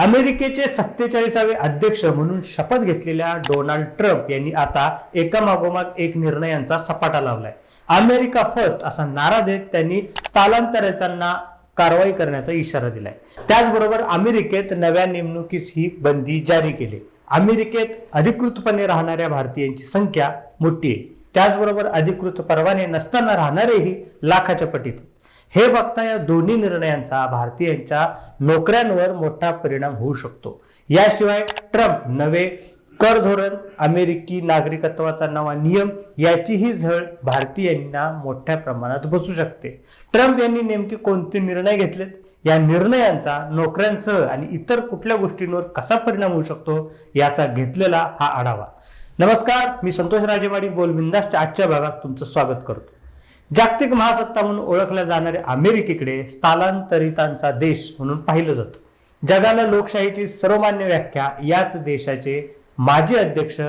अमेरिकेचे सत्तेचाळीसावे अध्यक्ष म्हणून शपथ घेतलेल्या डोनाल्ड ट्रम्प यांनी आता एकामागोमाग एक निर्णयांचा सपाटा लावलाय. अमेरिका फर्स्ट असा नारा देत त्यांनी स्थलांतरितांना कारवाई करण्याचा इशारा दिलाय. त्याचबरोबर अमेरिकेत नव्या नेमणुकीस ही बंदी जारी केली. अमेरिकेत अधिकृतपणे राहणाऱ्या भारतीयांची संख्या मोठी आहे. त्याचबरोबर अधिकृत परवाने नसताना राहणारेही लाखाच्या पटीत. हे बघता या दोन्ही निर्णयांचा भारतीयांच्या नोकऱ्यांवर मोठा परिणाम होऊ शकतो. याशिवाय ट्रम्प नवे कर धोरण अमेरिकी नागरिकत्वाचा नवा नियम याचीही झळ भारतीयांना मोठ्या प्रमाणात बसू शकते. ट्रम्प यांनी नेमके कोणते निर्णय घेतलेत? या निर्णयांचा नोकऱ्यांसह आणि इतर कुठल्या गोष्टींवर कसा परिणाम होऊ शकतो याचा घेतलेला हा आढावा. नमस्कार मी संतोष राजेवाडी बोलबिंदासच्या आजच्या भागात तुमचं स्वागत करतो. जागतिक महासत्ता म्हणून ओळखल्या जाणाऱ्या अमेरिकेकडे स्थलांतरितांचा देश म्हणून पाहिलं जातं. जगाला लोकशाहीची सर्वमान्य व्याख्या याच देशाचे माजी अध्यक्ष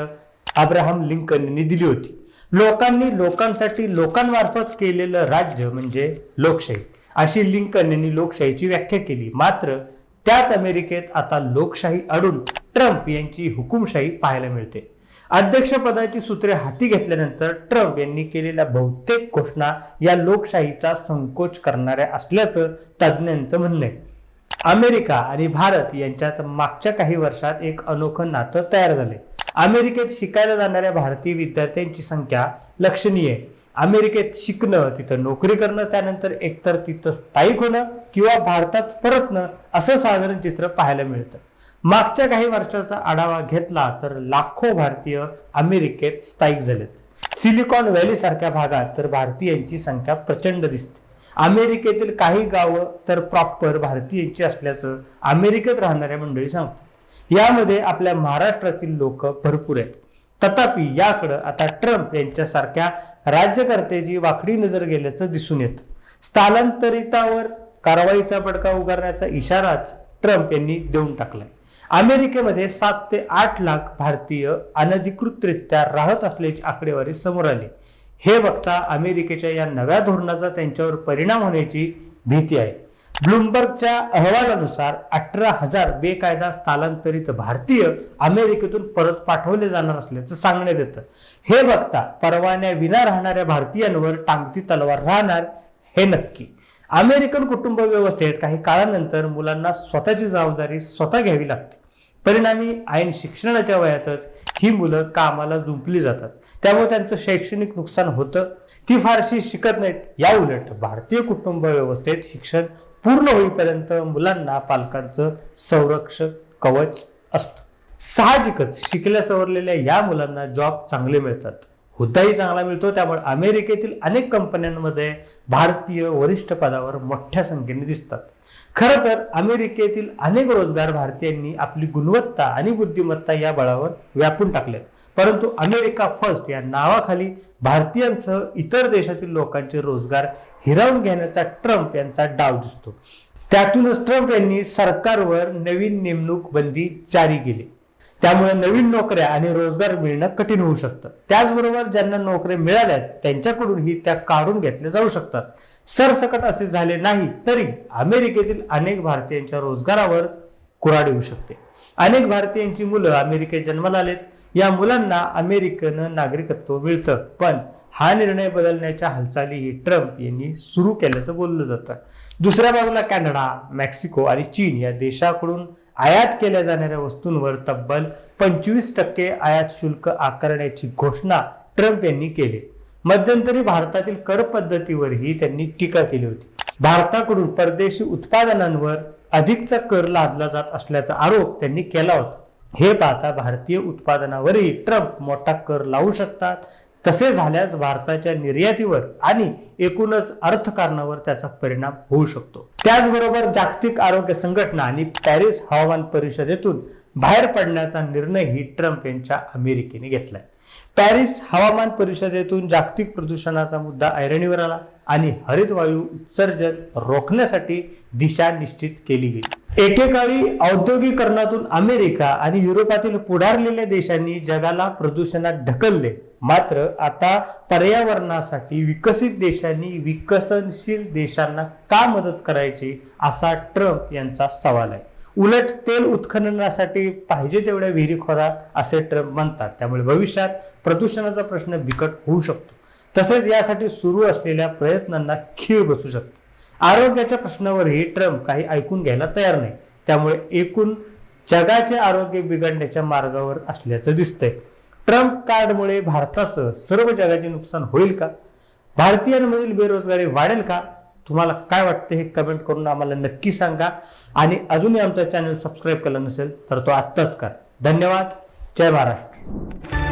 अब्राहम लिंकन यांनी दिली होती. लोकांनी लोकांसाठी लोकांमार्फत केलेलं राज्य म्हणजे लोकशाही. अशी लिंकन यांनी लोकशाहीची व्याख्या केली. मात्र त्याच अमेरिकेत आता लोकशाही अडून ट्रम्प यांची हुकुमशाही पाहायला मिळते. अध्यक्षपदाची सूत्रे हाती घेतल्यानंतर ट्रम्प यांनी केलेल्या बहुतेक घोषणा या लोकशाहीचा संकोच करणाऱ्या असल्याचं तज्ज्ञांचं म्हणणं आहे. अमेरिका आणि भारत यांच्यात मागच्या काही वर्षात एक अनोखं नातं तयार झाले अमेरिकेत शिकायला जाणाऱ्या भारतीय विद्यार्थ्यांची संख्या लक्षणीय आहे. अमेरिकेत शिकणं तिथं नोकरी करणं त्यानंतर एकतर तिथं स्थायिक होणं किंवा भारतात परतणं असं साधारण चित्र पाहायला मिळतं. मागच्या काही वर्षाचा आढावा घेतला तर लाखो भारतीय अमेरिकेत स्थायिक झालेत. सिलिकॉन व्हॅली सारख्या भागात तर भारतीयांची संख्या प्रचंड दिसते. अमेरिकेतील काही गावं तर प्रॉपर भारतीयांची असल्याचं अमेरिकेत राहणाऱ्या मंडळी सांगतात. यामध्ये आपल्या महाराष्ट्रातील लोक भरपूर आहेत. तथापि याकडं आता ट्रम्प यांच्यासारख्या राज्यकर्त्याची वाकडी नजर गेल्याचं दिसून येतं. स्थलांतरितावर कारवाईचा फडका उगारण्याचा इशाराच ट्रम्प यांनी देऊन टाकलाय. अमेरिकेमध्ये सात ते आठ लाख भारतीय अनधिकृतरित्या राहत असल्याची आकडेवारी समोर आली. हे बघता अमेरिकेच्या या नव्या धोरणाचा त्यांच्यावर परिणाम होण्याची भीती आहे. ब्लूमबर्गच्या अहवालानुसार अठरा हजार बेकायदा स्थलांतरित भारतीय अमेरिकेतून परत पाठवले जाणार असल्याचं सांगण्यात येतं. हे बघता परवान्या विना राहणाऱ्या भारतीयांवर टांगती तलवार राहणार हे नक्की. अमेरिकन कुटुंब व्यवस्थेत काही काळानंतर मुलांना स्वतःची जबाबदारी स्वतः घ्यावी लागते. परिणामी ऐन शिक्षणाच्या वयातच ही मुलं कामाला जुंपली जातात. त्यामुळे त्यांचं शैक्षणिक नुकसान होतं. ती फारशी शिकत नाहीत. या उलट भारतीय कुटुंब व्यवस्थेत शिक्षण पूर्ण होईपर्यंत मुलांना पालकांचं संरक्षक कवच असतं. साहजिकच शिकल्या सवरलेल्या या मुलांना जॉब चांगले मिळतात. हुद्दाही चांगला मिळतो त्यामुळे अमेरिकेतील अनेक कंपन्यांमध्ये भारतीय वरिष्ठ पदावर मोठ्या संख्येने दिसतात. खरं तर अमेरिकेतील अनेक रोजगार भारतीयांनी आपली गुणवत्ता आणि बुद्धिमत्ता या बळावर व्यापून टाकलेत. परंतु अमेरिका फर्स्ट या नावाखाली भारतीयांसह इतर देशातील लोकांचे रोजगार हिरावून घेण्याचा ट्रम्प यांचा डाव दिसतो. त्यातूनच ट्रम्प यांनी सरकारवर नवीन नेमणूक बंदी जारी केली. त्यामुळे नवीन नोकऱ्या आणि रोजगार मिळणं कठीण होऊ शकतं. त्याचबरोबर ज्यांना नोकऱ्या मिळाल्यात त्यांच्याकडूनही त्या काढून घेतल्या जाऊ शकतात. सरसकट असे झाले नाही तरी अमेरिकेतील अनेक भारतीयांच्या रोजगारावर कुराड येऊ शकते. अनेक भारतीयांची मुलं अमेरिकेत जन्माला आलेत. या मुलांना अमेरिकन नागरिकत्व मिळतं. पण हा निर्णय बदलण्याच्या हालचालीही ट्रम्प यांनी सुरू केल्याचं बोललं जातं. दुसऱ्या बाजूला कॅनडा मेक्सिको आणि चीन या देशाकडून आयात केल्या जाणाऱ्या वस्तूंवर तब्बल पंचवीस टक्के आयात शुल्क आकारण्याची घोषणा ट्रम्प यांनी केली. मध्यंतरी भारतातील कर पद्धतीवरही त्यांनी टीका केली होती. भारताकडून परदेशी उत्पादनांवर अधिकचा कर लादला जात असल्याचा आरोप त्यांनी केला होता. हे पाहता भारतीय उत्पादनावरही ट्रम्प मोठा कर लावू शकतात तसे झाल्यास भारताच्या निर्यातीवर आणि एकूणच अर्थकारणावर त्याचा परिणाम होऊ शकतो. त्याचबरोबर जागतिक आरोग्य संघटना आणि पॅरिस हवामान परिषदेतून बाहेर पडण्याचा निर्णयही ट्रम्प यांच्या अमेरिकेने घेतलाय. पॅरिस हवामान परिषदेतून जागतिक प्रदूषणाचा मुद्दा ऐरणीवर आला आणि हरितवायू उत्सर्जन रोखण्यासाठी दिशा निश्चित केली गेली. एकेकाळी औद्योगिकरणातून अमेरिका आणि युरोपातील पुढारलेल्या देशांनी जगाला प्रदूषणात ढकलले. मात्र आता पर्यावरणासाठी विकसित देशांनी विकसनशील देशांना का मदत करायची असा ट्रम्प यांचा सवाल आहे. उलट तेल उत्खननासाठी पाहिजे तेवढ्या विहिरी खोरा असे ट्रम्प म्हणतात. त्यामुळे भविष्यात प्रदूषणाचा प्रश्न बिकट होऊ शकतो. तसेच यासाठी सुरू असलेल्या प्रयत्नांना खीळ बसू शकतो. आरोग्याच्या प्रश्नावरही ट्रम्प काही ऐकून घ्यायला तयार नाही. त्यामुळे एकूण जगाचे आरोग्य बिघडण्याच्या मार्गावर असल्याचं दिसतंय. ट्रम्प कार्डमुळे भारतासह सर्व जगाचे नुकसान होईल का? भारतीयांमधील बेरोजगारी वाढेल का? तुम्हाला काय वाटतं हे कमेंट करून आम्हाला नक्की सांगा. आणि अजूनही आमचा चॅनल सबस्क्राईब केला नसेल तर तो आत्ताच करा. धन्यवाद. जय महाराष्ट्र.